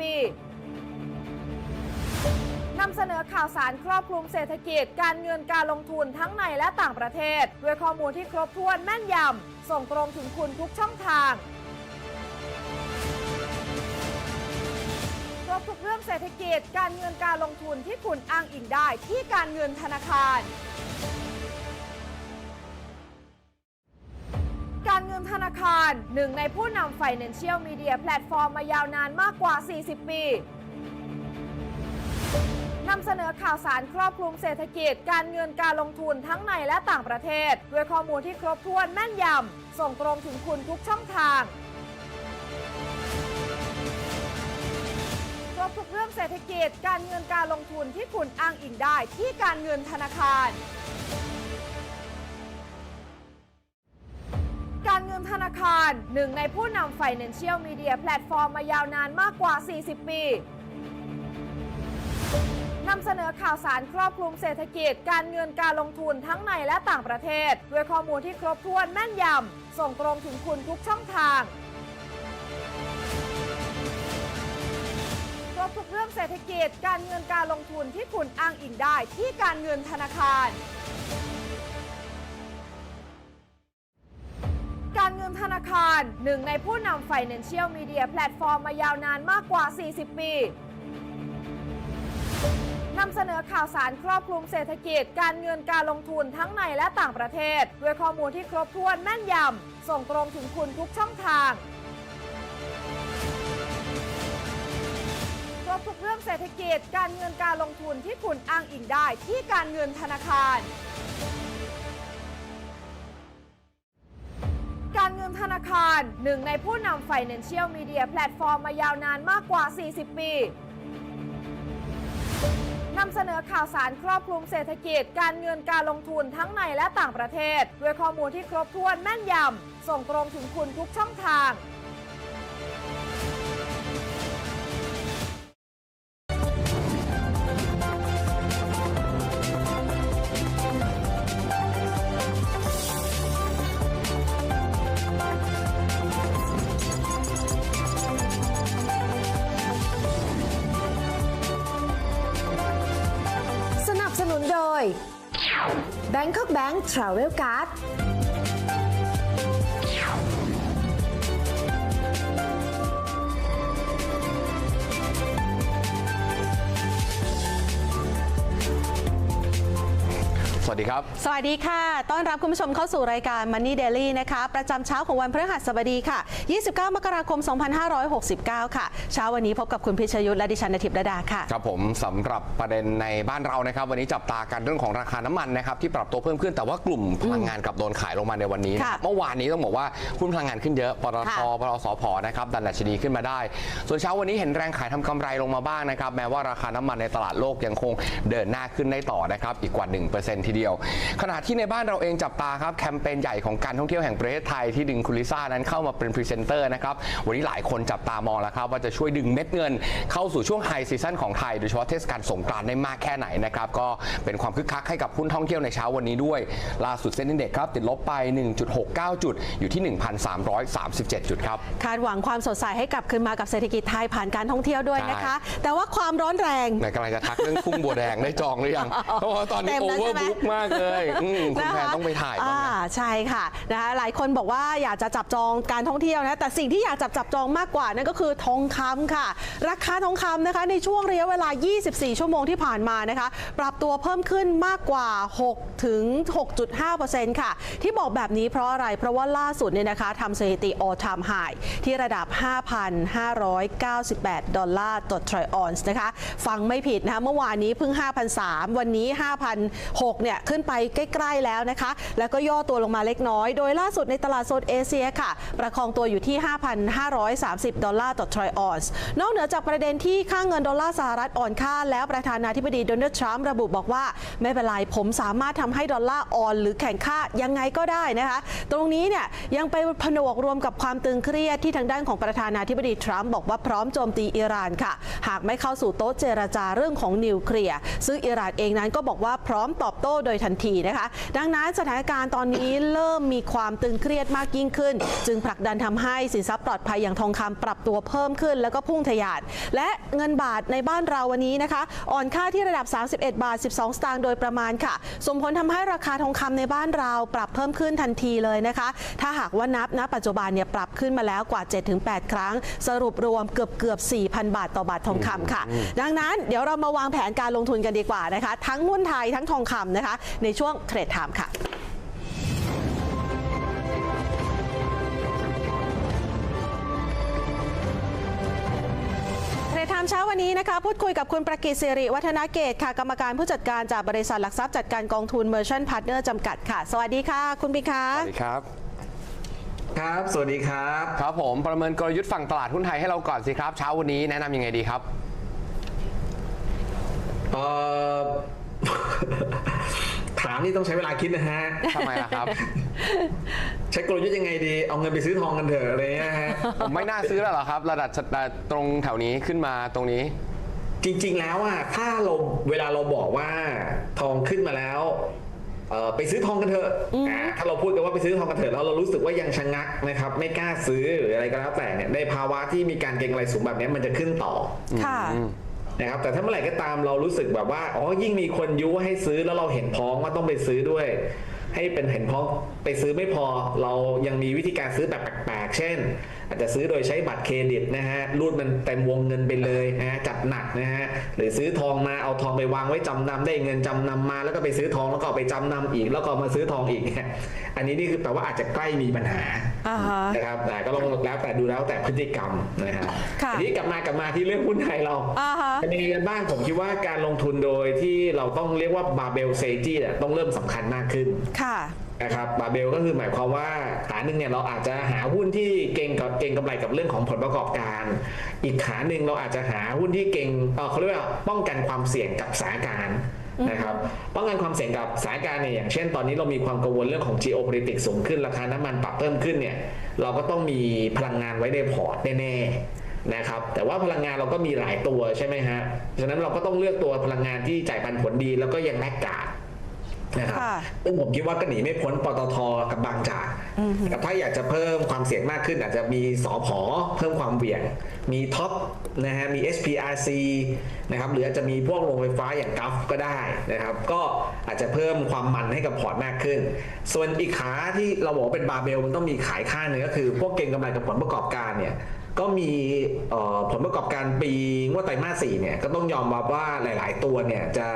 ปีนำเสนอข่าวสารครอบคลุมเศรษฐกิจ การเงินการลงทุนทั้งในและต่างประเทศ ด้วยข้อมูลที่ครบถ้วนแม่นยำ ส่งตรงถึงคุณทุกช่องทาง ครบทุกเรื่องเศรษฐกิจ การเงินการลงทุนที่คุณอ้างอิงได้ที่การเงินธนาคารการ ร หนึ่งในผู้นำ Financial Media แพลตฟอร์มมายาวนานมากกว่า 40 ปีนำเสนอข่าวสารครอบคลุมเศรษฐกิจ การเงินการลงทุนทั้งในและต่างประเทศ ด้วยข้อมูลที่ครบถ้วนแม่นยำ ส่งตรงถึงคุณทุกช่องทาง ครบทุกเรื่องเศรษฐกิจ การเงินการลงทุนที่คุณอ้างอิงได้ที่การเงินธนาคาร ธนาคาร หนึ่งในผู้นำ Financial Media แพลตฟอร์มมายาวนานมากกว่า 40 ปีนำเสนอข่าวสารครอบคลุมเศรษฐกิจ การเงินการลงทุนทั้งในและต่างประเทศ ด้วยข้อมูลที่ครบถ้วนแม่นยำ ส่งตรงถึงคุณทุกช่องทาง ครบทุกเรื่องเศรษฐกิจ การเงินการลงทุนที่คุณอ้างอิงได้ที่การเงินธนาคาร ร หนึ่งในผู้นำ Financial Media แพลตฟอร์มมายาวนานมากกว่า 40 ปีนำเสนอข่าวสารครอบคลุมเศรษฐกิจ การเงินการลงทุนทั้งในและต่างประเทศ ด้วยข้อมูลที่ครบถ้วนแม่นยำ ส่งตรงถึงคุณทุกช่องทาง ครบทุกเรื่องเศรษฐกิจ การเงินการลงทุนที่คุณอ้างอิงได้ที่การเงินธนาคาร ร หนึ่งในผู้นำ Financial Media แพลตฟอร์มมายาวนานมากกว่า 40 ปีนำเสนอข่าวสารครอบคลุมเศรษฐกิจ การเงินการลงทุนทั้งในและต่างประเทศ ด้วยข้อมูลที่ครบถ้วนแม่นยำ ส่งตรงถึงคุณทุกช่องทาง Bangkok Bank Travel Card วัสดีครับ สวัสดีค่ะ ต้อนรับคุณผู้ชมเข้าสู่รายการ Money Daily นะคะ ประจำเช้าของวันพฤหัสบดีค่ะ 29 มกราคม 2569 ค่ะ เช้าวันนี้พบกับคุณพิชยุทธและดิฉันนทิพย์ระดาค่ะ ครับผมสำหรับประเด็นในบ้านเรานะครับ วันนี้จับตากันเรื่องของราคาน้ำมันนะครับที่ปรับตัวเพิ่มขึ้นแต่ว่ากลุ่มพลังงานกลับโดนขายลงมาในวันนี้นะค่ะเมื่อวานนี้ต้องบอกว่าหุ้นพลังงานขึ้นเยอะปตทค่ะปตสพนะครับดันดัชนีขึ้นมาได้ ส่วนเช้าวันนี้เห็นแรงขายทำกำไรลงมาบ้างนะครับแม้ว่าราคาน้ำมันในตลาดโลกยังคงเดินหน้าขึ้นได้ต่อนะครับอีกกว่า 1%ทีเดียวขณะที่ในบ้านเราเองจับตาครับแคมเปญใหญ่ของการท่องเที่ยวแห่งประเทศไทยที่ดึงคุณลิซ่านั้นเข้ามาเป็นพรีเซนเตอร์นะครับวันนี้หลายคนจับตามองแล้วครับว่าจะช่วยดึงเม็ดเงิน เข้าสู่ช่วงไฮซีซั่นของไทยโดยเฉพาะเทศกาลสงกรานต์ได้มากแค่ไหนนะครับก็เป็นความคึกคักให้กับหุ้นท่องเที่ยวในเช้าวันนี้ด้วย ล่าสุดเซ็นดินเด็กครับติดลบไป 1.69 จุด อยู่ที่ 1,337 จุดครับคาดหวังความสดใสให้กลับคืนมากับเศรษฐกิจไทยผ่านการท่องเที่ยวด้วยนะคะ แต่ว่าความร้อนแรงในกำลังจะทักเรื่องทุ่งบัวแดงได้จองหรือยังเพราะว่าตอนนี้เต็มโอแล้วเวอใช่ร์ไหมบุ๊กมากเลยอืมคุณแพนต้องไปถ่ายบ้างอ่านะใช่ค่ะนะคะหลายคนบอกว่าอยากจะจับจองการท่องเที่ยวนะแต่สิ่งที่อยากจับจับจองมากกว่านั่นก็คือทองคำค่ะ ราคาทองคำนะคะในช่วงระยะเวลา 24 ชั่วโมงที่ผ่านมานะคะ ปรับตัวเพิ่มขึ้นมากกว่า 6 ถึง 6.5%ค่ะ ที่บอกแบบนี้เพราะอะไร เพราะว่าล่าสุดเนี่ยนะคะทำสถิติ all time high ที่ระดับ 5,598 ดอลลาร์ต่อทรอยออนซ์นะคะ ฟังไม่ผิดนะคะเมื่อวานนี้เพิ่ง 5,003 วันนี้ 5,006เนี่ยขึ้นไปใกล้ ๆ แล้วนะคะ แล้วก็ย่อตัวลงมาเล็กน้อย โดยล่าสุดในตลาดโซนเอเชียค่ะ ประคองตัวอยู่ที่ 5,530 ดอลลาร์ต่อทรอยออนซ์ นอกเหนือจากประเด็นที่ค่าเงินดอลลาร์สหรัฐอ่อนค่า แล้วประธานาธิบดีโดนัลด์ทรัมป์ระบุบอกว่า ไม่เป็นไรผมสามารถทำให้ดอลลาร์อ่อนหรือแข่งค่ายังไงก็ได้นะคะ ตรงนี้เนี่ยยังไปผนวกรวมกับความตึงเครียดที่ทางด้านของประธานาธิบดีทรัมป์บอกว่าพร้อมโจมตีอิหร่านค่ะ หากไม่เข้าสู่โต๊ะเจรจาเรื่องของนิวเคลียร์ซึ่งอิหร่านเองนั้นก็บอกว่าพร้อมตอบโต้โดยทันทีนะคะ ดังนั้นสถานการณ์ตอนนี้เริ่มมีความตึงเครียดมากยิ่งขึ้น จึงผลักดันทำให้สินทรัพย์ปลอดภัยอย่างทองคำปรับตัวเพิ่มขึ้น แล้วก็พุ่งทะยานและเงินบาทในบ้านเราวันนี้นะคะ อ่อนค่าที่ระดับ 31 บาท 12 สตางค์โดยประมาณค่ะ ส่งผลทำให้ราคาทองคำในบ้านเราปรับเพิ่มขึ้นทันทีเลยนะคะ ถ้าหากว่านับณปัจจุบันเนี่ยปรับขึ้นมาแล้วกว่า 7-8 ครั้ง สรุปรวมเกือบเกือบ 4,000 บาทต่อบาททองคำค่ะ ดังนั้นเดี๋ยวเรามาวางแผนการลงทุนกันดีกว่านะคะ ทั้งหุ้นไทยทั้งทองคำนะคะในช่วงเทรดไทม์ค่ะเทรดไทม์เช้าวันนี้นะคะพูดคุยกับคุณประกิตสิริวัฒนาเกตค่ะ กรรมการผู้จัดการจากบริษัทหลักทรัพย์จัดการกองทุน Merchant Partner จำกัดค่ะ สวัสดีค่ะ คุณปิคะสวัสดีครับ ครับ สวัสดีครับ ครับผมประเมินกลยุทธ์ฝั่งตลาดหุ้นไทยให้เราก่อนสิครับ เช้าวันนี้แนะนำยังไงดีครับเอ่อ ถามนี่ต้องใช้เวลาคิดนะฮะ ทำไมล่ะครับ ใช้กลยุทธ์ยังไงดี เอาเงินไปซื้อทองกันเถอะอะไรเงี้ยฮะ ผมไม่น่าซื้อแล้วเหรอครับ ระดับตรงแถวนี้ขึ้นมาตรงนี้ จริง ๆ แล้วอะถ้าเราเวลาเราบอกว่าทองขึ้นมาแล้วเอ่อไปซื้อทองกันเถอะอ่าถ้าเราพูดกันว่าไปซื้อทองกันเถอะแล้วเรารู้สึกว่ายังชะงักนะครับ ไม่กล้าซื้อหรืออะไรก็แล้วแต่เนี่ยในภาวะที่มีการเก็งอะไรสูงแบบนี้มันจะขึ้นต่อ ค่ะ นะครับแต่ถ้าเมื่อไหร่ก็ตามเรารู้สึกแบบว่าอ๋อยิ่งมีคนยุให้ซื้อแล้วเราเห็นพ้องว่าต้องไปซื้อด้วย ให้เป็นเห็นพ้องไปซื้อไม่พอ เรายังมีวิธีการซื้อแบบแปลกๆเช่น อาจจะซื้อโดยใช้บัตรเครดิตนะฮะรูดมันเต็มวงเงินไปเลยนะฮะจัดหนักนะฮะหรือซื้อทองมาเอาทองไปวางไว้จำนำได้เงินจำนำมา แล้วก็ไปซื้อทองแล้วก็เอาไปจำนำอีก แล้วก็มาซื้อทองอีกเนี่ยอันนี้นี่คือแปลว่าอาจจะใกล้มีปัญหาอ่าฮะนะครับแต่ก็ลองแล้วแต่ดูแล้วแต่พฤติกรรมนะฮะค่ะทีนี้กลับมากลับมาที่เรื่องหุ้นไทยเราอ่าฮะเป็นยังไงกันบ้างผมคิดว่าการลงทุนโดยที่เราต้องเรียกว่าบาเบลเซจีเนี่ยต้องเริ่มสำคัญมากขึ้นค่ะ นะครับบาเบลก็คือหมายความว่าขาหนึ่งเนี่ยเราอาจจะหาหุ้นที่เก่งกับเก่งกำไรกับเรื่องของผลประกอบการ อีกขาหนึ่งเราอาจจะหาหุ้นที่เก่งเอ่อเขาเรียกว่าป้องกันความเสี่ยงกับสถานการณ์นะครับป้องกันความเสี่ยงกับสถานการณ์เนี่ยอย่างเช่นตอนนี้เรามีความกังวลเรื่องของ geopolitics สูงขึ้นราคาน้ำมันปรับเพิ่มขึ้นเนี่ยเราก็ต้องมีพลังงานไว้ในพอร์ตแน่ๆนะครับแต่ว่าพลังงานเราก็มีหลายตัวใช่ไหมฮะฉะนั้นเราก็ต้องเลือกตัวพลังงานที่จ่ายปันผลดีแล้วก็ยังแลกกาด นะครับค่ะซึ่งผมคิดว่าก็หนีไม่พ้นปตทกับบางจากแต่ถ้าอยากจะเพิ่มความเสี่ยงมากขึ้น อาจจะมีสอพอเพิ่มความเหวี่ยง มีท็อปนะฮะมี SPRC นะครับหรืออาจจะมีพวกโรงไฟฟ้าอย่างกัฟก็ได้นะครับ ก็อาจจะเพิ่มความมันให้กับพอร์ตมากขึ้น ส่วนอีกขาที่เราบอกว่าเป็นบาร์เบลมันต้องมีขายข้างหนึงก็คือ พวกเก็งกำไรกับผลประกอบการเนี่ยก็มีเอ่อผลประกอบการปีงวดไตรมาสสี่เนี่ยก็ต้องยอมรับว่าหลาย ๆ ตัวเนี่ยจะ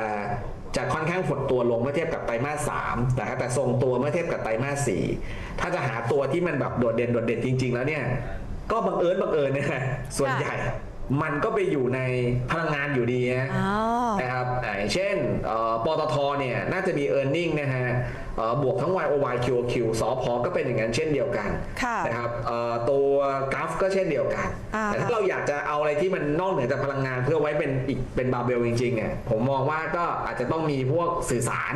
จะค่อนข้างหดตัวลงเมื่อเทียบกับไตรมาสสามนะครับแต่ทรงตัวเมื่อเทียบกับไตรมาสสี่ถ้าจะหาตัวที่มันแบบโดดเด่นโดดเด่นจริง ๆ แล้วเนี่ย ก็บังเอิญบังเอิญเนี่ยส่วนใหญ่มันก็ไปอยู่ในพลังงานอยู่ดีนะอ๋อนะครับอ่าอย่างเช่นเอ่อปตทเนี่ยน่าจะมี e a r n i n g นะฮะเอ่อ บวกทั้ง YOY QOQ สอพอก็เป็นอย่างนั้นเช่นเดียวกันค่ะนะครับเอ่อตัวกราฟก็เช่นเดียวกันอ่าแต่ถ้าเราอยากจะเอาอะไรที่มันนอกเหนือจากพลังงาน เพื่อไว้เป็นอีกเป็นบาร์เบลจริงๆเนี่ยผมมองว่าก็อาจจะต้องมีพวกสื่อสาร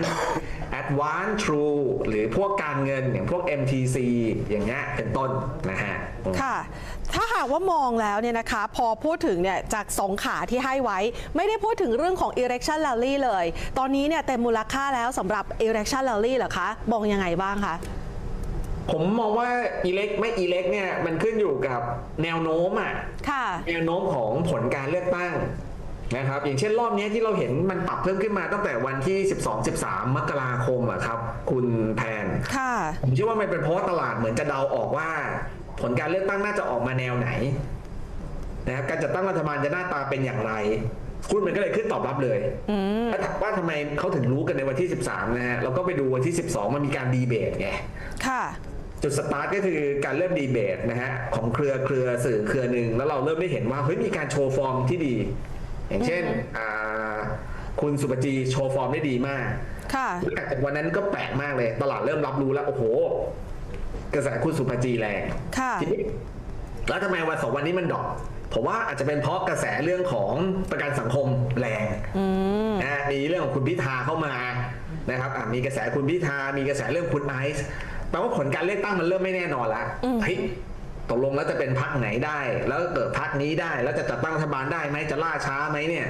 Advanced True หรือพวกการเงินอย่างพวก MTC อย่างเงี้ยเป็นต้นนะฮะค่ะถ้าหากว่ามองแล้วเนี่ยนะคะพอพูดถึงเนี่ยจากสองขาที่ให้ไว้ ไม่ได้พูดถึงเรื่องของ erection rally เลย ตอนนี้เนี่ยเต็มมูลค่าแล้วสำหรับ erection rally เหรอคะมองยังไงบ้างคะ ผมมองว่าอีเล็กไม่อีเล็กเนี่ยมันขึ้นอยู่กับแนวโน้มอะค่ะแนวโน้มของผลการเลือกตั้งนะครับอย่างเช่นรอบนี้ที่เราเห็นมันปรับเพิ่มขึ้นมาตั้งแต่วันที่ 12-13 มกราคมอะครับ คุณแพนค่ะผมเชื่อว่ามันเป็นเพราะว่าตลาดเหมือนจะเดาออกว่า ผลการเลือกตั้งน่าจะออกมาแนวไหนนะครับการจัดตั้งรัฐบาลจะหน้าตาเป็นอย่างไร หุ้นมันก็เลยขึ้นตอบรับเลยแล้วถามว่าทำไมเขาถึงรู้กันในวันที่ 13 นะฮะเราก็ไปดูวันที่ 12 มันมีการดีเบตไงค่ะจุดสตาร์ทก็คือการเริ่มดีเบตนะฮะของเครือเครือสื่อเครือหนึ่งแล้วเราเริ่มได้เห็นว่าเฮ้ยมีการโชว์ฟอร์มที่ดี อย่างเช่นอ่าคุณสุปจีโชว์ฟอร์มได้ดีมากค่ะหลังจากวันนั้นก็แปลกมากเลย ตลาดเริ่มรับรู้แล้ว โอ้โห กระแสคุณสุปจีแรงค่ะทีนี้แล้วทำไมวันสองวันนี้มันดรอป ผมว่าอาจจะเป็นเพราะกระแสเรื่องของประกันสังคมแรงนะมีเรื่องของคุณพิธาเข้ามานะครับอะมีกระแสคุณพิธา มีกระแสเรื่องคุณไอซ์แปลว่าผลการเลือกตั้งมันเริ่มไม่แน่นอนละเฮ้ยตกลงแล้วจะเป็นพักไหนได้ แล้วเกิดพักนี้ได้ แล้วจะจัดตั้งรัฐบาลได้ไหมจะล่าช้าไหมเนี่ย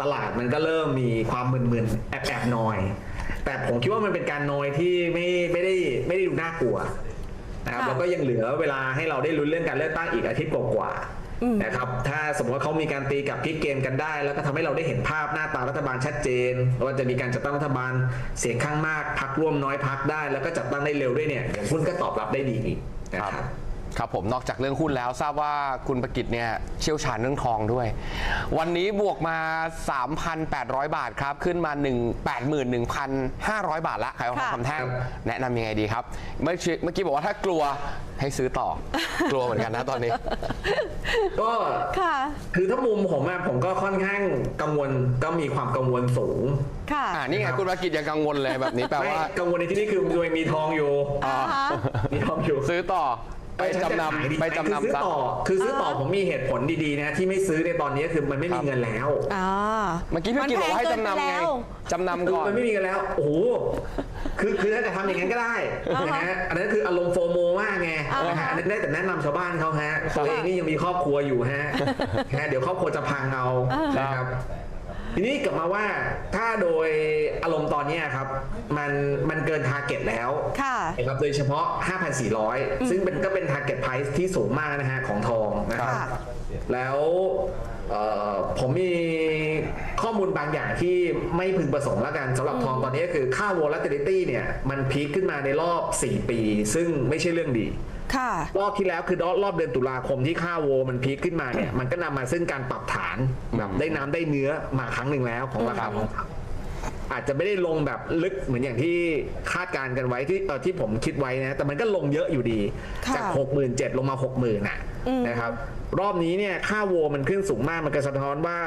ตลาดมันก็เริ่มมีความมึนๆแอบๆหน่อย แต่ผมคิดว่ามันเป็นการน้อยที่ไม่ไม่ได้ไม่ได้ดูน่ากลัวนะครับค่ะแล้วก็ยังเหลือเวลาให้เราได้ลุ้นเรื่องการเลือกตั้งอีกอาทิตย์กว่าๆ นะครับถ้าสมมติว่าเขามีการตีกลับพลิกเกมกันได้ แล้วก็ทำให้เราได้เห็นภาพหน้าตารัฐบาลชัดเจนว่าจะมีการจัดตั้งรัฐบาลเสียงข้างมากพักร่วมน้อยพักได้ แล้วก็จัดตั้งได้เร็วด้วยเนี่ยอย่างหุ้นก็ตอบรับได้ดีอีกนะครับ ครับผมนอกจากเรื่องหุ้นแล้วทราบว่าคุณประกิตเนี่ยเชี่ยวชาญเรื่องทองด้วย วันนี้บวกมา 3,800 บาทครับ ขึ้นมา1 81,500 บาทละขายทองค่ะคำแท่งครับแนะนำยังไงดีครับ เมื่อกี้เมื่อกี้บอกว่าถ้ากลัวให้ซื้อต่อกลัวเหมือนกันนะตอนนี้ ก็ค่ะคือถ้ามุมผมอะผมก็ค่อนข้างกังวลก็มีความกังวลสูง ค่ะอ่านี่ไงคุณประกิตยังกังวลเลยแบบนี้แปลไม่ว่ากังวลในที่นี้คือตัวเองมีทองอยู่อ่าฮะมีทองอยู่ซื้อต่อ ไปฉัจำขายดีนำไปคือจำซื้อนำซะต่อคือซื้อต่อผมมีเหตุผลดีๆนะที่ไม่ซื้อในตอนนี้คือมันไม่ครัมีบเงินแล้วอ่าเมื่อกี้พี่ประกิตบอกว่าให้จำนำไงจำนำคือก่อนมันไม่มีเงินแล้วโอ้โหคือคือถ้าจะทำอย่างนั้นก็ได้อ่าฮะนะฮะอันนั้นคืออารมณ์โฟโมมากไงอ่าฮะนะฮะอันนั้นได้แต่แนะนำชาวบ้านเขาฮะตัวเองนี่ยังมีครอบครัวอยู่ฮะฮะเดี๋ยวครอบครัวจะพังเอานะครับ ทีนี้กลับมาว่าถ้าโดยอารมณ์ตอนเนี้ยครับ มันมันเกินทาร์เก็ตแล้วค่ะ นะครับโดยเฉพาะ 5,400 ซึ่งเป็นก็เป็น target price ที่สูงมากนะฮะของทองนะครับ ค่ะ แล้วเอ่อ ผมมีข้อมูลบางอย่างที่ไม่พึงประสงค์แล้วกันสำหรับทองตอนนี้ก็คือค่า volatility เนี่ย มันพีคขึ้นมาในรอบ 4 ปี ซึ่งไม่ใช่เรื่องดีค่ะรอบที่แล้วคือรอบเดือนตุลาคมที่ค่าโวมันพีคขึ้นมาเนี่ยมันก็นำมาซึ่งการปรับฐานแบบได้น้ำได้เนื้อมาครั้งหนึ่งแล้วของราคาทองคำอาจจะไม่ได้ลงแบบลึกเหมือนอย่างที่คาดการณ์กันไว้ที่เออที่ผมคิดไว้นะแต่มันก็ลงเยอะอยู่ดีค่ะจาก 67,000ลงมา 60,000น่ะ นะครับ รอบนี้เนี่ยค่าโวมันขึ้นสูงมากมันก็สะท้อนว่า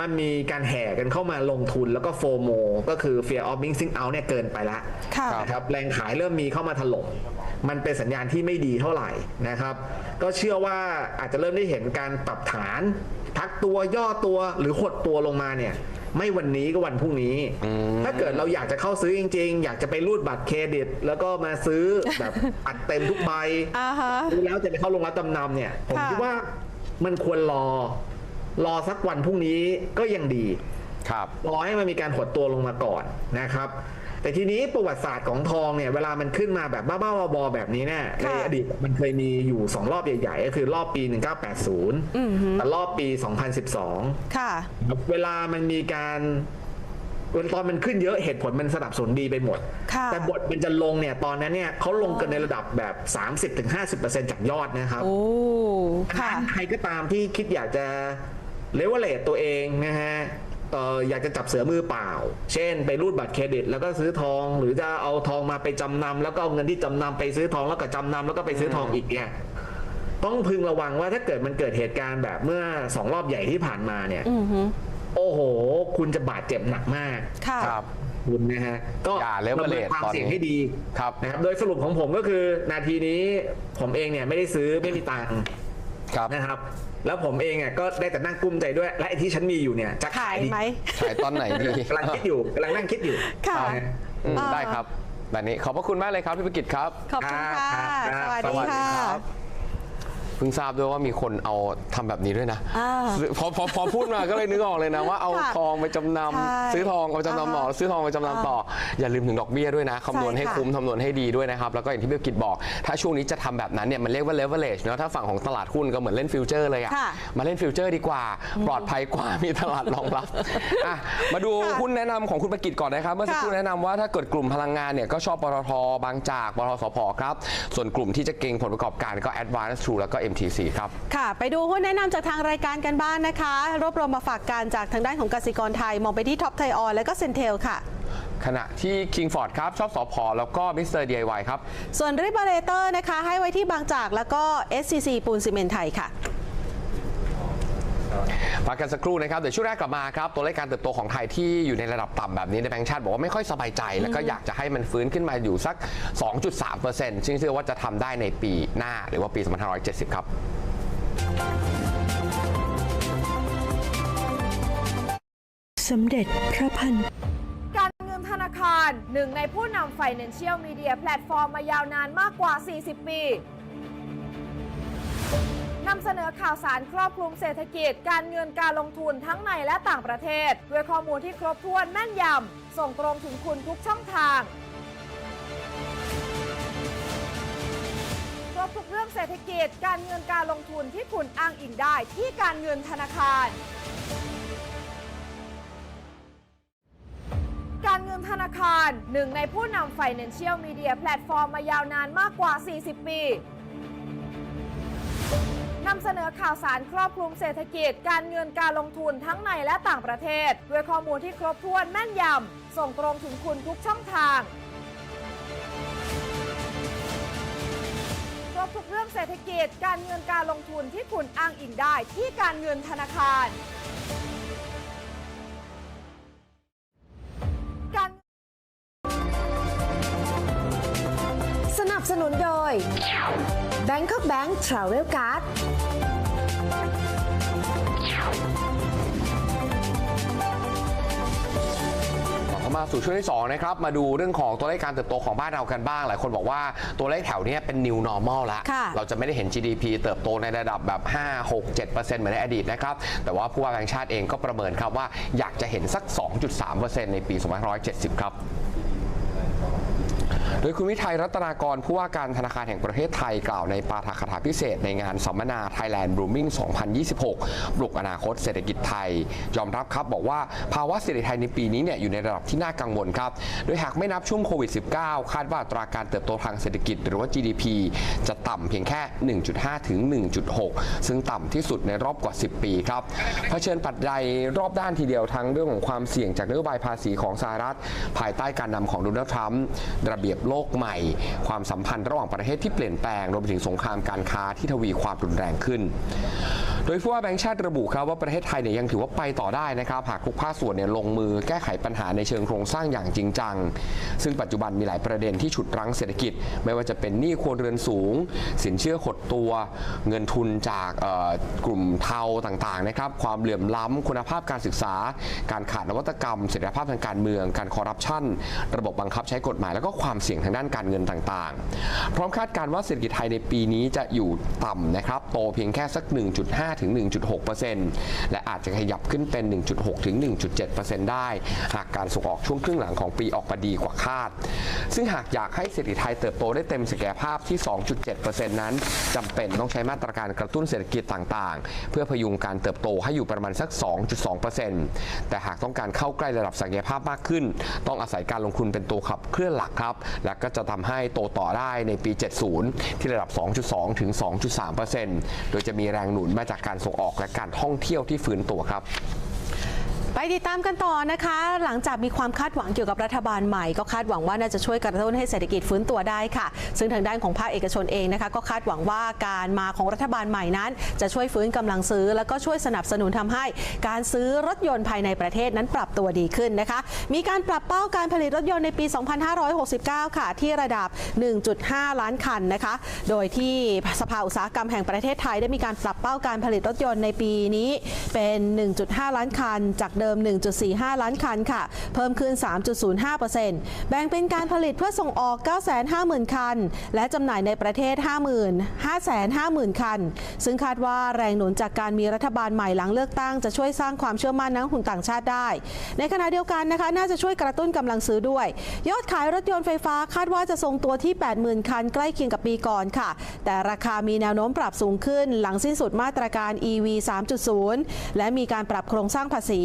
มันมีการแห่กันเข้ามาลงทุนแล้วก็โฟโมก็คือ fear of missing out เนี่ยเกินไปละ ค่ะ นะครับแรงขายเริ่มมีเข้ามาถล่มมันเป็นสัญญาณที่ไม่ดีเท่าไหร่นะครับ ก็เชื่อว่าอาจจะเริ่มได้เห็นการปรับฐาน พักตัวย่อตัวหรือหดตัวลงมาเนี่ย ไม่วันนี้ก็วันพรุ่งนี้ ถ้าเกิดเราอยากจะเข้าซื้อจริง ๆ อยากจะไปรูดบัตรเครดิต แล้วก็มาซื้อแบบอัดเต็มทุกใบอ่าฮะซื้อแล้วจะไปเข้าโรงรับจำนำเนี่ยผมค่ะคิดว่ามันควรรอ รอสักวันพรุ่งนี้ก็ยังดี ครับรอให้มันมีการหดตัวลงมาก่อนนะครับ แต่ทีนี้ประวัติศาสตร์ของทองเนี่ยเวลามันขึ้นมาแบบบ้าๆบอๆแบบนี้เนี่ยในค่ะอดีตมันเคยมีอยู่ 2 รอบใหญ่ๆ ก็คือรอบปี 1980และรอบปี 2012 ค่ะ เวลามันมีการเวลาตอนมันขึ้นเยอะเหตุผลมันสนับสนุนดีไปหมดค่ะแต่บทมันจะลงเนี่ยตอนนั้นเนี่ยเขาลงกันในระดับแบบ 30-50%จากยอดนะครับโอ้ค่ะค่ะใครก็ตามที่คิดอยากจะเลเวลเลตตัวเองนะฮะ เอ่ออยากจะจับเสือมือเปล่า เช่น ไปรูดบัตรเครดิต แล้วก็ซื้อทอง หรือจะเอาทองมาไปจำนำแล้วก็เอาเงินที่จำนำไปซื้อทองแล้วก็จำนำแล้วก็ไปซื้อทองอีกเนี่ยต้องพึงระวังว่าถ้าเกิดมันเกิดเหตุการณ์แบบเมื่อสองรอบใหญ่ที่ผ่านมาเนี่ย อือหือโอ้โห คุณจะบาดเจ็บหนักมาก ค่ะ ครับ คุณนะฮะก็อย่า leverage ประมินความตอนนี้เสี่ยงให้ดีครับ นะครับ โดยสรุปของผมก็คือนาทีนี้ผมเองเนี่ยไม่ได้ซื้อไม่มีตังค์ครับ นะครับ แล้วผมเองอะก็ได้แต่นั่งกุ้มใจด้วย และไอ้ที่ฉันมีอยู่เนี่ยจะขาขายยดีไหม ขายตอนไหนดีกำลังคิดอยู่กำลังนั่งคิดอยู่ ค่ะนฮอืมอ่าได้ครับแบบนี้ขอบพระคุณมากเลยครับพี่ประกิตครับ ขอบคุณค่ะ ครับสวัสสดีวัสดีค่ะครับ เพิ่งทราบด้วยว่ามีคนเอาทำแบบนี้ด้วยนะอ่าพอพอพอพูดมาก็เลยนึกออกเลยนะว่าเอาค่ะทองไปจำนใช่ำซื้อทองเอาไปจำนำต่ออ่าซื้อทองไปจำนำต่อ อย่าลืมถึงดอกเบี้ยด้วยนะคำนวณให้ใช่ค่ะ คุ้มคำนวณให้ดีด้วยนะครับ แล้วก็อย่างที่พี่กิตบอก ถ้าช่วงนี้จะทำแบบนั้นเนี่ยมันเรียกว่า leverage เนอะถ้าฝั่งของตลาดหุ้นก็เหมือนเล่นฟิวเจอร์เลยอะค่ะมาเล่นฟิวเจอร์ดีกว่า ปลอดภัยกว่ามีตลาดรองรับอะมาดูค่ะหุ้นแนะนำของคุณประกิตก่อนนะครับเมื่อสักครู่ค่ะ แนะนำว่าถ้าเกิดกลุ่มพลังงานเนี่ยก็ชอบปตทบางจากปตทสพครับส่วนกลุ่มที่จะเก่งผลประกอบการก็ Advance True แล้วก็ MTC ครับ ค่ะ ไปดูหุ้นแนะนำจากทางรายการกันบ้างนะคะ รวบรวมมาฝากกันจากทางด้านของกสิกรไทย มองไปที่ท็อปไทยออยและก็เซนเทลค่ะขณะที่ King Ford ครับ ชอบสอพอแล้วก็ Mr. DIY ครับ ส่วนริบาเรเตอร์นะคะ ให้ไว้ที่บางจากแล้วก็ SCC ปูนซีเมนต์ไทยค่ะ พักกันสักครู่นะครับเดี๋ยวช่วงแรกกลับมาครับตัวเลขการเติบโตของไทยที่อยู่ในระดับต่ำแบบนี้ในแบงก์ชาติบอกว่าไม่ค่อยสบายใจ แล้วก็อยากจะให้มันฟื้นขึ้นมาอยู่สัก 2.3%ซึ่งเชื่อว่าจะทำได้ในปีหน้าหรือว่าปี 2570 ครับสมเด็จพระพันการเงินธนาคารหนึ่งในผู้นำ Financial Media แพลตฟอร์มมายาวนานมากกว่า 40 ปี นำเสนอข่าวสารครอบคลุมเศรษฐกิจ การเงินการลงทุนทั้งในและต่างประเทศ ด้วยข้อมูลที่ครบถ้วนแม่นยำ ส่งตรงถึงคุณทุกช่องทาง ครบทุกเรื่องเศรษฐกิจ การเงินการลงทุนที่คุณอ้างอิงได้ที่การเงินธนาคารการเงินธนาคารหนึ่งในผู้นำ Financial Media แพลตฟอร์มมายาวนานมากกว่า 40 ปี สนอข่าวสารครอบคลุมเศรษฐกิจ การเงินการลงทุนทั้งในและต่างประเทศ ด้วยข้อมูลที่ครบถ้วนแม่นยำ ส่งตรงถึงคุณทุกช่องทาง ครบทุกเรื่องเศรษฐกิจ การเงินการลงทุนที่คุณอ้างอิงได้ที่การเงินธนาคารการสนับสนุนโดย Bangkok Bank Travel Card กลับมาสู่ช่วงที่2นะครับมาดูเรื่องของตัวเลขการเติบโตของบ้านเรากันบ้าง หลายคนบอกว่าตัวเลขแถวเนี้ยเป็น new normal แล้วค่ะเราจะไม่ได้เห็น GDP เติบโตในระดับแบบ 5 6 7 เหมือนในอดีตนะครับ แต่ว่าผู้ว่าแบงค์ชาติเองก็ประเมินครับว่าอยากจะเห็นสัก 2.3%ในปี 2570 ครับ โดยคุณวิทัยรัตนากรผู้ว่าการธนาคารแห่งประเทศไทยกล่าวในปาฐกถาพิเศษในงานสัมมนา Thailand Blooming 2026 ปลุกอนาคตเศรษฐกิจไทย ยอมรับครับบอกว่าภาวะเศรษฐกิจไทยในปีนี้เนี่ยอยู่ในระดับที่น่ากังวลครับ โดยหากไม่นับช่วงโควิด -19 คาดว่าตราการเติบโตทางเศรษฐกิจหรือว่า GDP จะต่ำเพียงแค่ 1.5 ถึง 1.6 ซึ่งต่ำที่สุดในรอบกว่า 10 ปีครับเผชิญปัจจัยรอบด้านทีเดียวทั้งเรื่องของความเสี่ยงจากนโยบายภาษีของสหรัฐ ภายใต้การนำของโดนัลด์ทรัมป์ระเบียบโลกใหม่ ความสัมพันธ์ระหว่างประเทศที่เปลี่ยนแปลงรวมไปถึงสงครามการค้าที่ทวีความรุนแรงขึ้น โดยผู้ว่าแบงค์ชาติระบุครับว่าประเทศไทยเนี่ยยังถือว่าไปต่อได้นะครับหากทุกภาคส่วนเนี่ยลงมือแก้ไขปัญหาในเชิงโครงสร้างอย่างจริงจัง ซึ่งปัจจุบันมีหลายประเด็นที่ฉุดรั้งเศรษฐกิจ ไม่ว่าจะเป็นหนี้ครัวเรือนสูง สินเชื่อหดตัว เงินทุนจากกลุ่มเทาต่างๆนะครับความเหลื่อมล้ำคุณภาพการศึกษา การขาดนวัตกรรมเสถียรภาพทางการเมือง การคอร์รัปชันระบบบังคับใช้กฎหมายแล้วก็ความเสี่ยงทางด้านการเงินต่างๆ พร้อมคาดการณ์ว่าเศรษฐกิจไทยในปีนี้จะอยู่ต่ำนะครับโตเพียงแค่สัก 1.5 ถึง 1.6%และอาจจะขยับขึ้นเป็น 1.6 ถึง 1.7%ได้ หากการส่งออกช่วงครึ่งหลังของปีออกมาดีกว่าคาด ซึ่งหากอยากให้เศรษฐกิจไทยเติบโตได้เต็มศักยภาพที่ 2.7%นั้นจำเป็นต้องใช้มาตรการกระตุ้นเศรษฐกิจต่างๆ เพื่อพยุงการเติบโตให้อยู่ประมาณสัก 2.2%แต่หากต้องการเข้าใกล้ระดับศักยภาพมากขึ้น ต้องอาศัยการลงทุนเป็นตัวขับเคลื่อนหลักครับและก็จะทำให้โตต่อได้ในปี 70 ที่ระดับ 2.2 ถึง 2.3%โดยจะมีแรงหนุนมาจากการส่งออกและการท่องเที่ยวที่ฟื้นตัวครับ ไปติดตามกันต่อนะคะ หลังจากมีความคาดหวังเกี่ยวกับรัฐบาลใหม่ ก็คาดหวังว่าน่าจะช่วยกระตุ้นให้เศรษฐกิจฟื้นตัวได้ค่ะ ซึ่งทางด้านของภาคเอกชนเองนะคะก็คาดหวังว่าการมาของรัฐบาลใหม่นั้น จะช่วยฟื้นกำลังซื้อ แล้วก็ช่วยสนับสนุนทำให้การซื้อรถยนต์ภายในประเทศนั้นปรับตัวดีขึ้นนะคะ มีการปรับเป้าการผลิตรถยนต์ในปี 2569 ค่ะ ที่ระดับ 1.5 ล้านคันนะคะ โดยที่สภาอุตสาหกรรมแห่งประเทศไทยได้มีการปรับเป้าการผลิตรถยนต์ในปีนี้เป็น 1.5 ล้านคันจากเดิิม 1.45 ล้านคันค่ะ เพิ่มขึ้น 3.05%แบ่งเป็นการผลิตเพื่อส่งออก 950,000 คัน และจำหน่ายในประเทศ 50,000 550,000 คัน ซึ่งคาดว่าแรงหนุนจากการมีรัฐบาลใหม่หลังเลือกตั้งจะช่วยสร้างความเชื่อมั่นนักลงทุนต่างชาติได้ ในขณะเดียวกันนะคะน่าจะช่วยกระตุ้นกำลังซื้อด้วย ยอดขายรถยนต์ไฟฟ้าคาดว่าจะทรงตัวที่ 80,000 คัน ใกล้เคียงกับปีก่อนค่ะ แต่ราคามีแนวโน้มปรับสูงขึ้น หลังสิ้นสุดมาตรการ EV 3.0 และมีการปรับโครงสร้างภาษี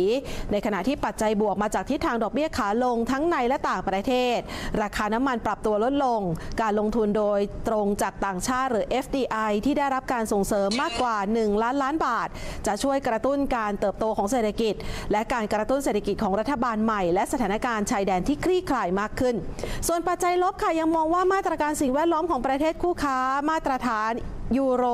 ในขณะที่ปัจจัยบวกมาจากทิศทางดอกเบี้ยขาลงทั้งในและต่างประเทศ ราคาน้ำมันปรับตัวลดลง การลงทุนโดยตรงจากต่างชาติหรือ FDI ที่ได้รับการส่งเสริมมากกว่า 1 ล้านล้านบาท จะช่วยกระตุ้นการเติบโตของเศรษฐกิจ และการกระตุ้นเศรษฐกิจของรัฐบาลใหม่ และสถานการณ์ชายแดนที่คลี่คลายมากขึ้น ส่วนปัจจัยลบค่ะยังมองว่ามาตรการสิ่งแวดล้อมของประเทศคู่ค้ามาตรฐาน ยูโร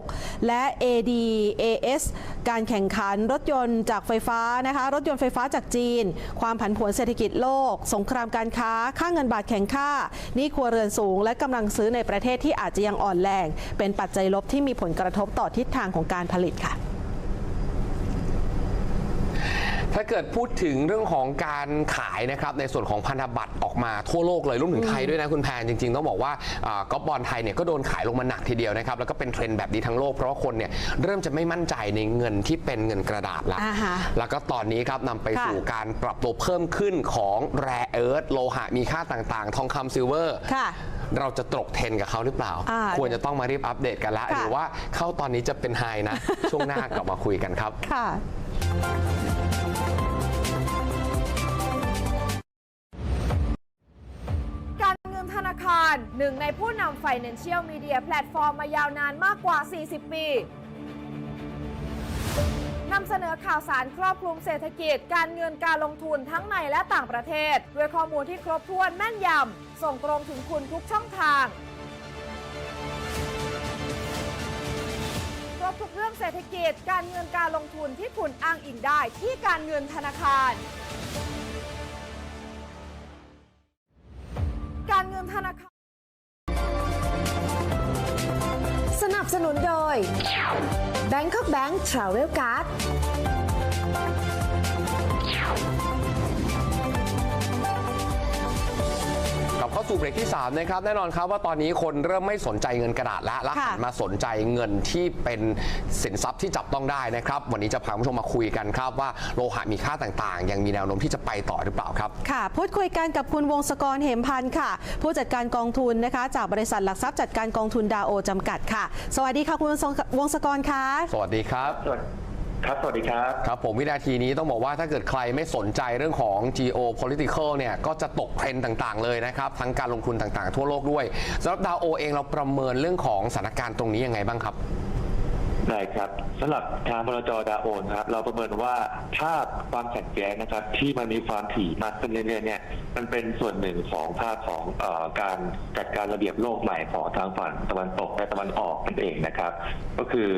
6 และ ADAS การแข่งขันรถยนต์จากไฟฟ้านะคะ รถยนต์ไฟฟ้าจากจีน ความผันผวนเศรษฐกิจโลก สงครามการค้า ค่าเงินบาทแข็งค่านี่ครัวเรือนสูง และกำลังซื้อในประเทศที่อาจจะยังอ่อนแรง เป็นปัจจัยลบที่มีผลกระทบต่อทิศทางของการผลิตค่ะ ถ้าเกิดพูดถึงเรื่องของการขายนะครับในส่วนของพันธบัตรออกมาทั่วโลกเลยรวมถึงไทยด้วยนะคุณแพนจริง ๆ ต้องบอกว่าอ่ากอล์ฟบอลไทยเนี่ยก็โดนขายลงมาหนักทีเดียวนะครับแล้วก็เป็นเทรนด์แบบนี้ทั้งโลกเพราะว่าคนเนี่ยเริ่มจะไม่มั่นใจในเงินที่เป็นเงินกระดาษละ อ่าฮะ แล้วก็ตอนนี้ครับนำไปค่ะสู่การปรับตัวเพิ่มขึ้นของแร่เอิร์ธโลหะมีค่าต่างๆ ทองคำซิลเวอร์ ค่ะเราจะตกเทรนด์กับเขาหรือเปล่า อ่าควรจะต้องมารีบอัปเดตกันละ ค่ะ หรือว่าเข้าตอนนี้จะเป็นไฮนะ ช่วงหน้ากลับมาคุยกันครับ ค่ะ น หนึ่งในผู้นำ Financial Media แพลตฟอร์มมายาวนานมากกว่า 40 ปีนำเสนอข่าวสารครอบคลุมเศรษฐกิจ การเงินการลงทุนทั้งในและต่างประเทศ ด้วยข้อมูลที่ครบถ้วนแม่นยำ ส่งตรงถึงคุณทุกช่องทาง ครบทุกเรื่องเศรษฐกิจ การเงินการลงทุนที่คุณอ้างอิงได้ที่การเงินธนาคาร นุนโดย Bangkok Bank Travel Card บเข้าสู่เบรกที่ 3 นะครับ แน่นอนครับว่าตอนนี้คนเริ่มไม่สนใจเงินกระดาษแล้วและค่ะหันมาสนใจเงินที่เป็นสินทรัพย์ที่จับต้องได้นะครับ วันนี้จะพาคุณผู้ชมมาคุยกันครับว่าโลหะมีค่าต่างๆ ยังมีแนวโน้มที่จะไปต่อหรือเปล่าครับ ค่ะ พูดคุยกันกับคุณวงศกรเหมพันธ์ค่ะ ผู้จัดการกองทุนนะคะ จากบริษัทหลักทรัพย์จัดการกองทุนดาโอจำกัดค่ะ สวัสดีค่ะคุณวงศกรค่ะ สวัสดีครับสวัสดี ครับ สวัสดีครับ ครับผมวินาทีนี้ต้องบอกว่าถ้าเกิดใครไม่สนใจเรื่องของ geo political เนี่ยก็จะตกเทรนด์ต่างๆเลยนะครับ ทั้งการลงทุนต่างๆ ทั่วโลกด้วยสำหรับดาวโอเองเราประเมินเรื่องของสถานการณ์ตรงนี้ยังไงบ้างครับ ได้ครับสำหรับทางบลจดาโอนครับ เราประเมินว่าภาพความขัดแย้งนะครับ ที่มันมีความถี่มากขึ้นเรื่อยๆเนี่ยมันเป็นส่วนหนึ่งของภาพของอการจัดการระเบียบโลกใหม่ของทางฝั่งตะวันตกและตะวันออกนั่นเองนะครับ ก็คือ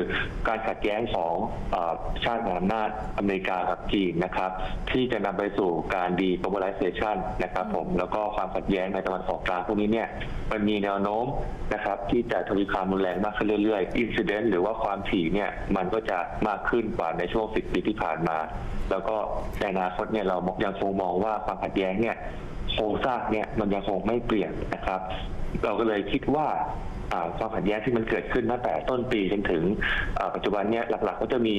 การขัดแย้งของอชาติมหาอำนาจอเมริกากับจีนนะครับ ที่จะนำไปสู่การดี globalization นะครับ ผมแล้วก็ความขัดแย้งในตะวันออกกลางพวกนี้เนี่ยมันมีแนวโน้มนะครับ ที่จะทวีความรุนแรงมากขึ้นเรื่อยๆ incident หรือว่าความถี่เนี่ยมันก็จะมากขึ้นกว่าในช่วง 10 ปีที่ผ่านมา แล้วก็ในอนาคตเนี่ยเรายังคงมองว่าความขัดแย้งเนี่ยโครงสร้างเนี่ยมันยังคงไม่เปลี่ยนนะครับ เราก็เลยคิดว่า ความขัดแย้งที่มันเกิดขึ้นตั้งแต่ต้นปีจนถึงปัจจุบันเนี่ยหลักๆ ก็จะมี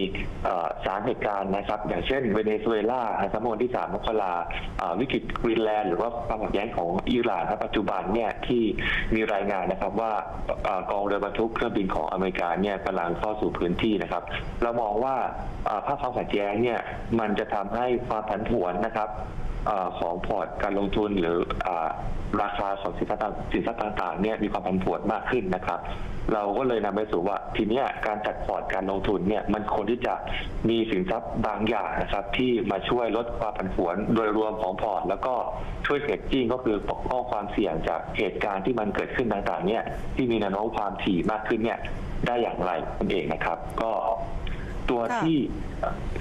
สามเหตุการณ์นะครับ อย่างเช่นเวเนซุเอลานะครับเมื่อวันที่ 3 มกราอ่าวิกฤตกรีนแลนด์หรือว่าความขัดแย้งของอิหร่านครับปัจจุบันเนี่ยที่มีรายงานนะครับว่ากองเรือบรรทุกเครื่องบินของอเมริกาเนี่ยกำลังเข้าสู่พื้นที่นะครับ เรามองว่าภาพความขัดแย้งเนี่ยมันจะทำให้ความผันผวนนะครับ อของพอร์ตการลงทุนหรืออราคาของสินทรัพย์ต่างสินทรัพย์ต่างๆเนี่ยมีความผันผวนมากขึ้นนะครับ เราก็เลยนำไปสู่ว่าทีนี้การจัดพอร์ตการลงทุนเนี่ยมันควรที่จะมีสินทรัพย์บางอย่างนะครับ ที่มาช่วยลดความผันผวนโดยรวมของพอร์ต แล้วก็ช่วยเฮดจิ้งก็คือปกป้องความเสี่ยงจากเหตุการณ์ที่มันเกิดขึ้นต่างๆเนี่ยที่มีแนวโน้มความถี่มากขึ้นเนี่ยได้อย่างไรนั่นเองนะครับ ก็ ตัวค่ะที่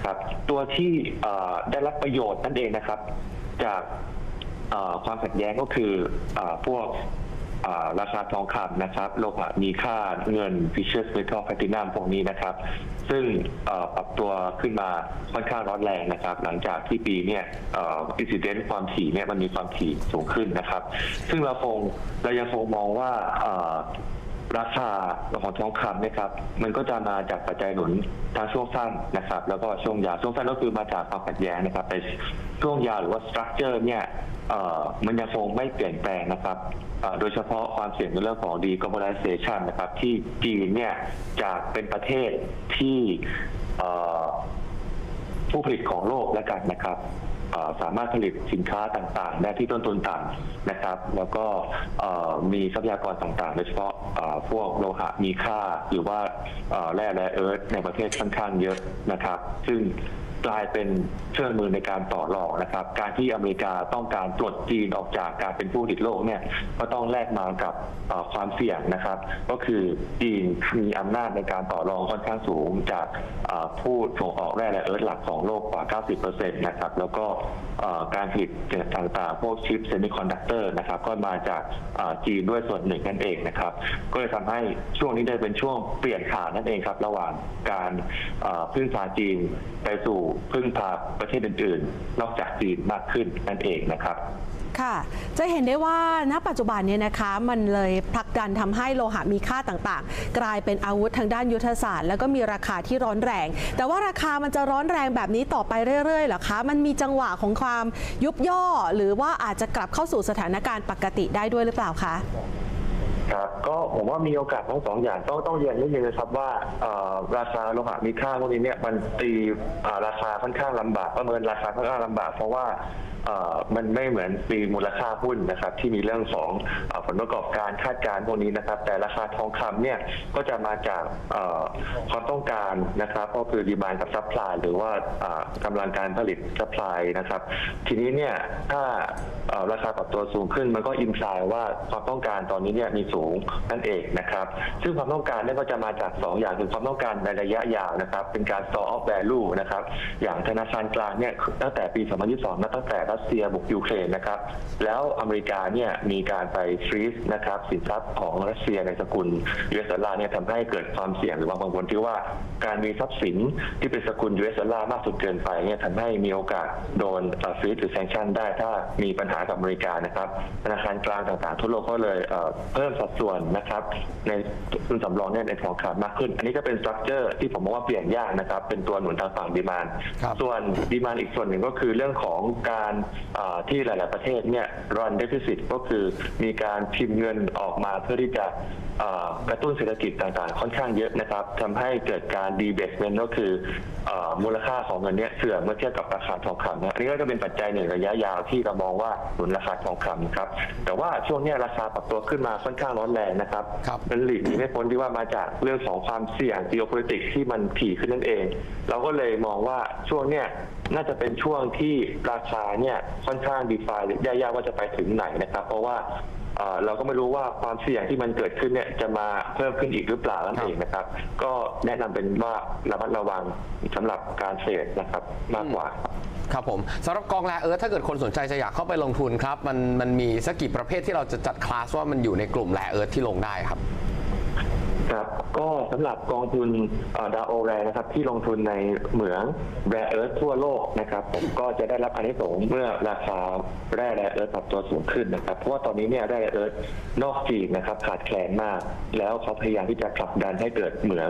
ครับตัวที่เอ่อได้รับประโยชน์นั่นเองนะครับ จากเอ่อความขัดแย้งก็คือเออพวกเอ่อราคาทองคำนะครับ โลหะมีค่าเงิน precious metal platinum พวกนี้นะครับ ซึ่งเอ่อปรับตัวขึ้นมาค่อนข้างร้อนแรงนะครับ หลังจากที่ปีเนี่ยอินซิเดนต์ความถี่เนี่ยมันมีความถี่สูงขึ้นนะครับ ซึ่งเราคงเรายังคงมองว่าเอ่อ ราคาของทองคำเนะครับ มันก็จะมาจากปัจจัยหนุนทางช่วงสั้นนะครับ แล้วก็ช่วงยาวช่วงสั้นก็คือมาจากความขัดแย้งนะครับแต่ช่วงยาวหรือว่าสตรัคเจอร์เนี่ยเอ่อมันยังคงไม่เปลี่ยนแปลงนะครับโดยเฉพาะความเสี่ยงในเรื่องของ deglobalization นะครับ ที่จีนเนี่ยจากเป็นประเทศที่เอ่อผู้ผลิตของโลกแล้วกันนะครับ สามารถผลิตสินค้าต่างๆ ได้ที่ต้นทุนต่ำนะครับ แล้วก็มีทรัพยากรต่างๆ โดยเฉพาะพวกโลหะมีค่าหรือว่าแร่แร่เอิร์ธในประเทศค่อนข้างเยอะนะครับ ซึ่ง กลายเป็นเครื่องมือในการต่อรองนะครับ การที่อเมริกาต้องการปลดจีนออกจากการเป็นผู้ผลิตโลกเนี่ยก็ต้องแลกมากับความเสี่ยงนะครับ ก็คือจีนมีอำนาจในการต่อรองค่อนข้างสูงจากผู้ส่งออกแร่และเอิร์ธหลักของโลกกว่า 90%นะครับแล้วก็การผลิตต่างๆ พวกชิปเซมิคอนดักเตอร์นะครับก็มาจากจีนด้วยส่วนหนึ่งนั่นเองนะครับ ก็เลยทำให้ช่วงนี้ได้เป็นช่วงเปลี่ยนขานั่นเองครับ ระหว่างการพึ่งพาจีนไปสู่พึ่งพาประเทศอื่นๆ นอกจากจีนมากขึ้นนั่นเองนะครับ ค่ะ จะเห็นได้ว่าณปัจจุบันเนี่ยนะคะมันเลยผลักดันทำให้โลหะมีค่าต่างๆ กลายเป็นอาวุธทางด้านยุทธศาสตร์ แล้วก็มีราคาที่ร้อนแรง แต่ว่าราคามันจะร้อนแรงแบบนี้ต่อไปเรื่อยๆหรอคะมันมีจังหวะของความยุบย่อ หรือว่าอาจจะกลับเข้าสู่สถานการณ์ปกติได้ด้วยหรือเปล่าคะ ครับก็ผมว่ามีโอกาสทั้งสองอย่างต้องต้องเรียนนิดนึงนะครับว่าราคาโลหะมีค่าพวกนี้เนี่ยมันตีราคาค่อนข้างลำบากประเมินราคาค่อนข้างลำบากเพราะว่า มันไม่เหมือนตีมูลค่าหุ้นนะครับ ที่มีเรื่องของอผลประกอบการคาดการณ์พวกนี้นะครับ แต่ราคาทองคำเนี่ยก็จะมาจากความต้องการนะครับ ก็คือดีมานกับซัพพลายหรือว่าอ่ากำลังการผลิตซัพพลายนะครับ ทีนี้เนี่ยถ้าราคาปรับตัวสูงขึ้น มันก็อิมพลายว่าความต้องการตอนนี้เนี่ยมีสูงนั่นเองนะครับ ซึ่งความต้องการเนี่ยก็จะมาจาก 2 อย่างคือความต้องการในระยะยาวนะครับ เป็นการ store of value นะครับ อย่างธนาคารกลางเนี่ยตั้งแต่ปี 2022นับตั้งแต่รัสเซียบุกยูเครนนะครับ แล้วอเมริกาเนี่ยมีการไปฟรีซนะครับสินทรัพย์ของรัสเซียในสกุล US ดอลลาร์เนี่ยทำให้เกิดความเสี่ยงหรือความกังวลที่ว่าการมีทรัพย์สินที่เป็นสกุล US ดอลลาร์มากสุดเกินไปเนี่ยทำให้มีโอกาสโดนฟรีซหรือแซงชั่นได้ถ้ามีปัญหากับอเมริกานะครับธนาคารกลางต่างๆทั่วโลกก็เลยเอ่อเพิ่มสัดส่วนนะครับในทุนสำรองเนี่ยในทองคำมากขึ้น อันนี้ก็เป็นสตรัคเจอร์ที่ผมมองว่าเปลี่ยนยากนะครับเป็นตัวหนุนทางฝั่งดีมานครับส่วนดีมานอีกส่วนหนึ่งก็คือเรื่องของการเอ่อที่หลาย ๆ ประเทศเนี่ยรันเดฟิซิตก็คือมีการพิมพ์เงินออกมาเพื่อที่จะเอ่อกระตุ้นเศรษฐกิจต่าง ๆ ค่อนข้างเยอะนะครับทำให้เกิดการดีเบสเมนต์ก็คือเอ่อมูลค่าของเงินเนี้ยเสื่อมเมื่อเทียบกับราคาทองคำนะอันนี้ก็จะเป็นปัจจัยหนึ่งระยะยาวที่เรามองว่าหนุนราคาทองคำครับแต่ว่าช่วงเนี้ยราคาปรับตัวขึ้นมาค่อนข้างร้อนแรงนะครับครับมันหลีกหนีไม่พ้นที่ว่ามาจากเรื่องของความเสี่ยง geopolitics ที่มันถี่ขึ้นนั่นเอง เราก็เลยมองว่าช่วงเนี้ย น่าจะเป็นช่วงที่ราคาเนี่ยค่อนข้างดีฟายยากๆว่าจะไปถึงไหนนะครับ เพราะว่าเราก็ไม่รู้ว่าความเสี่ยงที่มันเกิดขึ้นเนี่ยจะมาเพิ่มขึ้นอีกหรือเปล่านั่นเองนะครับ ก็แนะนำเป็นว่าระมัดระวังสำหรับการเทรดนะครับมากกว่า ครับผมสำหรับกองแรเอิร์ธถ้าเกิดคนสนใจจะอยากเข้าไปลงทุนครับ มันมันมีสักกี่ประเภทที่เราจะจัดคลาสว่ามันอยู่ในกลุ่มแรเอิร์ธที่ลงได้ครับ ครับก็สำหรับกองทุนดาโอแรนะครับที่ลงทุนในเหมืองแร่เอิร์ธทั่วโลกนะครับผมก็จะได้รับอันนี้สงส์เมื่อราคาแร่แร่เอิร์ธปรับตัวสูงขึ้นนะครับเพราะว่าตอนนี้เนี่ยแร่แร่เอิร์ธนอกจีนนะครับขาดแคลนมาก แล้วเขาพยายามที่จะผลักดันให้เกิดเหมือง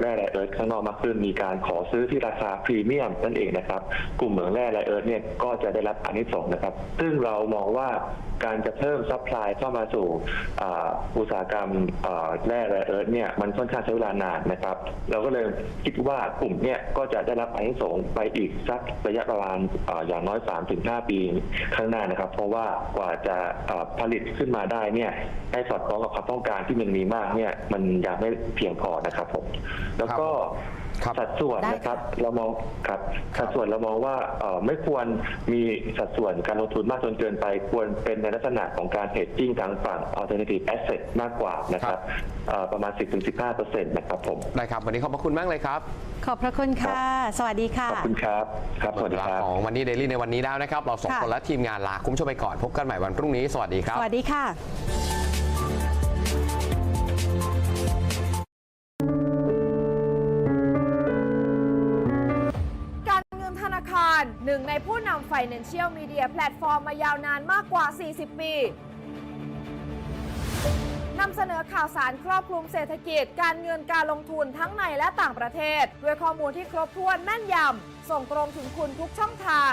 แร่แร่เอิร์ธข้างนอกมากขึ้น มีการขอซื้อที่ราคาพรีเมียมนั่นเองนะครับกลุ่มเหมืองแร่แร่เอิร์ธเนี่ยก็จะได้รับอันนี้สงส์นะครับซึ่งเรามองว่าการจะเพิ่มซัพพลายเข้ามาสู่อุตสาหกรรมแร่แร่เอิร์ธเนี่ยมันค่อนข้างใช้เวลานานนะครับ เราก็เลยคิดว่ากลุ่มเนี่ยก็จะได้รับอนิสงส์ไปอีกสักระยะประมาณอ่าอย่างน้อย 3-5 ปีข้างหน้านะครับ เพราะว่ากว่าจะผลิตขึ้นมาได้เนี่ยให้สอดคล้องกับความต้องการที่มันมีมากเนี่ยมันยังไม่เพียงพอนะครับผมแล้วก็ ครับสัดส่วนได้นะครับค่ะเรามองครับสัดส่วนเรามองว่าเอ่อไม่ควรมีสัดส่วนการลงทุนมากจนเกินไป ควรเป็นในลักษณะของการเ e ดจิ้งทางฝั่ง alternative asset มากกว่านะครับเอ่อประมาณ 10-15%นะครับผม ได้ครับ วันนี้ขอบพระคุณมากเลยครับ ขอบพระคุณค่ะ สวัสดีค่ะ ขอบคุณครับ ครับหสมวัดสเวดีลาครับ ของวันนี้เดลี่ในวันนี้แล้วนะครับ เราสองค่ะ คนและทีมงานลาคุณผู้ชมไปก่อนพบกันใหม่วันพรุ่งนี้ สวัสดีครับ สวัสดีค่ะ นึ่งในผู้นำ Financial Media แพลตฟอร์มมายาวนานมากกว่า 40 ปีนำเสนอข่าวสารครอบคลุมเศรษฐกิจ การเงินการลงทุนทั้งในและต่างประเทศ ด้วยข้อมูลที่ครบถ้วนแม่นยำส่งตรงถึงคุณทุกช่องทาง